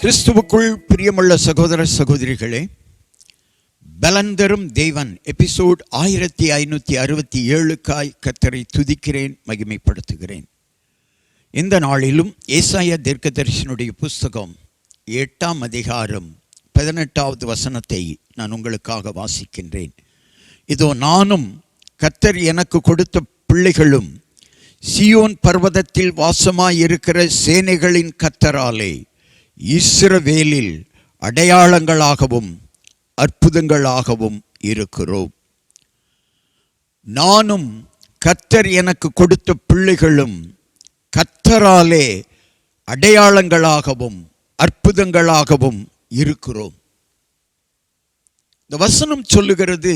கிறிஸ்துவுக்குள் பிரியமுள்ள சகோதர சகோதரிகளே பலந்தரும் தேவன் எபிசோட் ஆயிரத்தி ஐநூற்றி அறுபத்தி ஏழுக்காய் கத்தரை துதிக்கிறேன் மகிமைப்படுத்துகிறேன். இந்த நாளிலும் ஏசாய தீர்க்கதரிசனுடைய புஸ்தகம் எட்டாம் அதிகாரம் பதினெட்டாவது வசனத்தை நான் உங்களுக்காக வாசிக்கின்றேன். இதோ நானும் கத்தர் எனக்கு கொடுத்த பிள்ளைகளும் சியோன் பர்வதத்தில் வாசமாயிருக்கிற சேனைகளின் கத்தராலே இஸ்ரவேலில் அடையாளங்களாகவும் அற்புதங்களாகவும் இருக்கிறோம். நானும் கத்தர் எனக்கு கொடுத்த பிள்ளைகளும் கத்தராலே அடையாளங்களாகவும் அற்புதங்களாகவும் இருக்கிறோம். இந்த வசனம் சொல்லுகிறது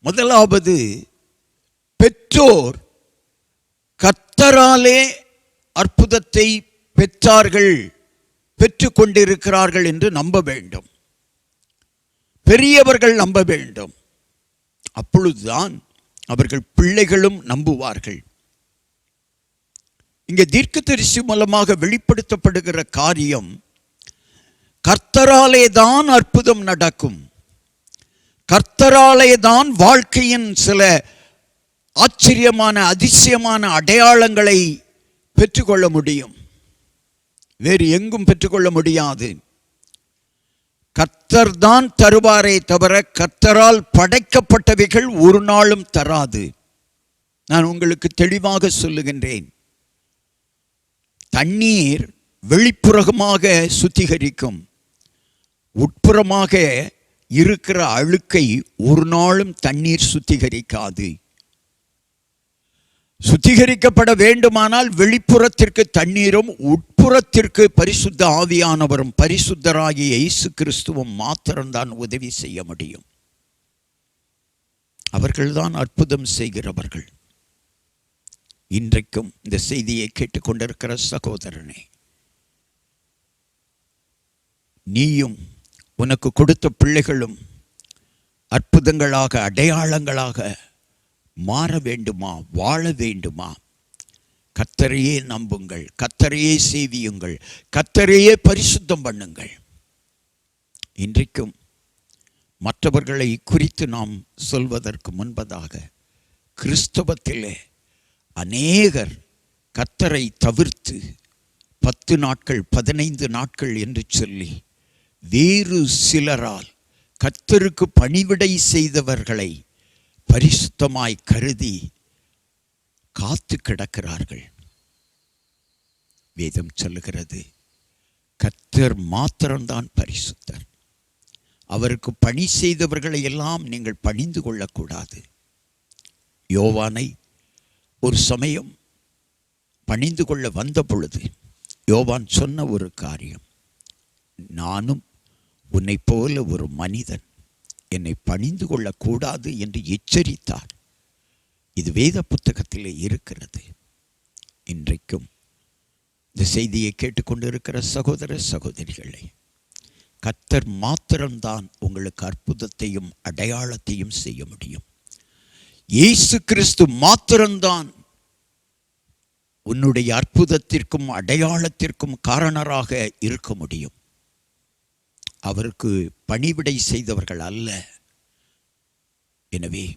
முதலாவது பெற்றோர் கத்தராலே அற்புதத்தை பெற்றார்கள். பெற்று கொண்டிருக்கிறார்கள் என்று நம்ப வேண்டும். பெரியவர்கள் நம்ப வேண்டும். அப்பொழுதுதான் அவர்கள் பிள்ளைகளும் நம்புவார்கள். இங்கே தீர்க்கதரிசி மூலமாக வெளிப்படுத்தப்படுகிற காரியம் கர்த்தராலே தான் அற்புதம் நடக்கும். கர்த்தராலே தான் வாழ்க்கையின் சில ஆச்சரியமான அதிசயமான அடையாளங்களை பெற்றுக்கொள்ள முடியும். வேறு எங்கும் பெற்றுக்கொள்ள முடியாது. கர்த்தர் தான் தருவாரே தவிர கர்த்தரால் படைக்கப்பட்டவைகள் ஒரு நாளும் தராது. நான் உங்களுக்கு தெளிவாக சொல்லுகின்றேன். தண்ணீர் வெளிப்புறமாக சுத்திகரிக்கும். உட்புறமாக இருக்கிற அழுக்கை ஒரு நாளும் தண்ணீர் சுத்திகரிக்காது. சுத்திகரிக்கப்பட வேண்டுமானால் வெளிப்புறத்திற்கு தண்ணீரும் உட் உட்புறத்திற்கு பரிசுத்த ஆவியானவரும் பரிசுத்தராகிய இயேசு கிறிஸ்துவும் மாத்திரம்தான் உதவி செய்ய முடியும். அவர்கள்தான் அற்புதம் செய்கிறவர்கள். இன்றைக்கும் இந்த செய்தியை கேட்டுக்கொண்டிருக்கிற சகோதரனே நீயும் உனக்கு கொடுத்த பிள்ளைகளும் அற்புதங்களாக அடையாளங்களாக மாற வேண்டுமா வாழ வேண்டுமா? கத்தரையே நம்புங்கள். கத்தரையே சேவியுங்கள் கத்தரையே பரிசுத்தம் பண்ணுங்கள். இன்றைக்கும் மற்றவர்களை குறித்து நாம் சொல்வதற்கு முன்பதாக கிறிஸ்தவத்திலே அநேகர் கத்தரை தவிர்த்து பத்து நாட்கள் பதினைந்து நாட்கள் என்று சொல்லி வேறு சிலரால் கத்தருக்கு பணிவிடை செய்தவர்களை பரிசுத்தமாய் கருதி காத்து கிடக்கிறார்கள். வேதம் சொல்லுகிறது. கத்தர் மாத்திரம்தான் பரிசுத்தர். அவருக்கு பணி செய்தவர்களை எல்லாம் நீங்கள் பணிந்து கொள்ளக்கூடாது. யோவானை ஒரு சமயம் பணிந்து கொள்ள வந்த பொழுது யோவான் சொன்ன ஒரு காரியம். நானும் உன்னை போல ஒரு மனிதன் என்னை பணிந்து கொள்ளக்கூடாது என்று எச்சரித்தார். இது வேத புத்தகத்திலே இருக்கிறது. இன்றைக்கும் இந்த செய்தியை கேட்டுக்கொண்டிருக்கிற சகோதர சகோதரிகளை கத்தர் மாத்திரம்தான் உங்களுக்கு அற்புதத்தையும் அடையாளத்தையும் செய்ய முடியும். இயேசு கிறிஸ்து மாத்திரம்தான் உன்னுடைய அற்புதத்திற்கும் அடையாளத்திற்கும் காரணராக இருக்க முடியும். அவருக்கு பணிவிடை செய்தவர்கள் அல்ல. எனவே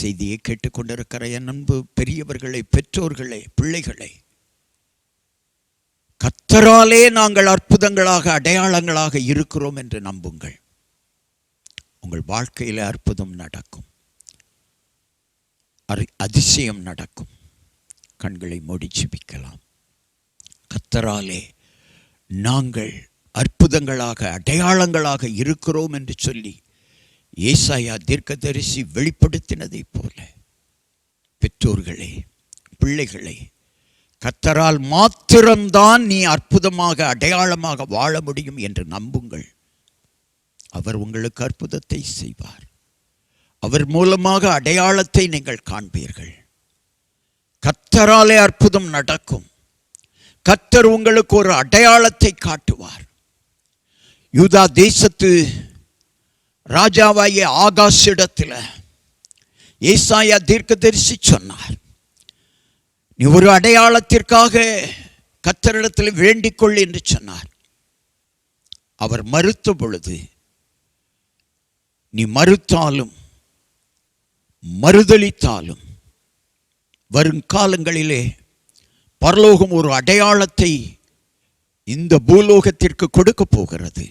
செய்தியை கேட்டுக்கொண்டிருக்கிற என் அன்பு பெரியவர்களை பெற்றோர்களை பிள்ளைகளை கத்தராலே நாங்கள் அற்புதங்களாக அடையாளங்களாக இருக்கிறோம் என்று நம்புங்கள். உங்கள் வாழ்க்கையில் அற்புதம் நடக்கும். அதிசயம் நடக்கும். கண்களை மூடி ஜெபிக்கலாம். கத்தராலே நாங்கள் அற்புதங்களாக அடையாளங்களாக இருக்கிறோம் என்று சொல்லி ஏசாயா தீர்க்கதரிசி வெளிப்படுத்தினதைப் போல பெற்றோர்களே பிள்ளைகளே கத்தரால் மாத்திரம்தான் நீ அற்புதமாக அடையாளமாக வாழ முடியும் என்று நம்புங்கள். அவர் உங்களுக்கு அற்புதத்தை செய்வார். அவர் மூலமாக அடையாளத்தை நீங்கள் காண்பீர்கள். கத்தராலே அற்புதம் நடக்கும். கத்தர் உங்களுக்கு ஒரு அடையாளத்தை காட்டுவார். யூதா தேசத்து ராஜாவாகிய ஆகாஷிடத்தில் ஏசாயா தீர்க்கதரிசி சொன்னார். நீ ஒரு அடையாளத்திற்காக கத்தரிடத்தில் வேண்டிக்கொள் என்று சொன்னார். அவர் மறுத்த பொழுது நீ மறுத்தாலும் மறுதலித்தாலும் வருங்காலங்களிலே பரலோகம் ஒரு அடையாளத்தை இந்த பூலோகத்திற்கு கொடுக்க போகிறது.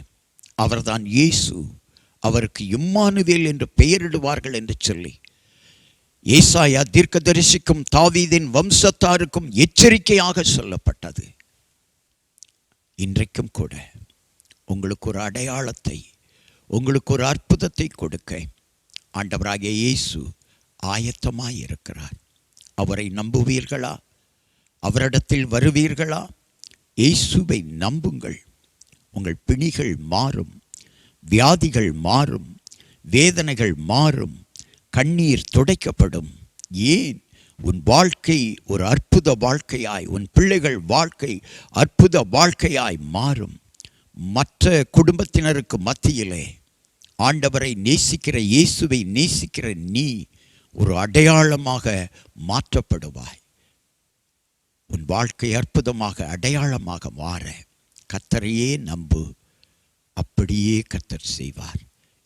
அவர்தான் இயேசு அவருக்கு இம்மானுவேல் என்று பெயரிடுவார்கள் என்று சொல்லி ஏசாயா தீர்க்கதரிசிக்கும் தாவீதின் வம்சத்தாருக்கும் எச்சரிக்கையாக சொல்லப்பட்டது. இன்றைக்கும் கூட உங்களுக்கு ஒரு அடையாளத்தை உங்களுக்கு ஒரு அற்புதத்தை கொடுக்க ஆண்டவராகிய இயேசு ஆயத்தமாக இருக்கிறார். அவரை நம்புவீர்களா? அவரிடத்தில் வருவீர்களா? இயேசுவை நம்புங்கள். உங்கள் பிணிகள் மாறும் வியாதிகள் மாறும் வேதனைகள் மாறும் கண்ணீர் துடைக்கப்படும். ஏன்? உன் வாழ்க்கை ஒரு அற்புத வாழ்க்கையாய் உன் பிள்ளைகள் வாழ்க்கை அற்புத வாழ்க்கையாய் மாறும். மற்ற குடும்பத்தினருக்கு மத்தியிலே ஆண்டவரை நேசிக்கிற இயேசுவை நேசிக்கிற நீ ஒரு அடையாளமாக மாற்றப்படுவாய். உன் வாழ்க்கை அற்புதமாக அடையாளமாக மாற கத்தரையே நம்பு. அப்படியே கத்தர் செய்வார்.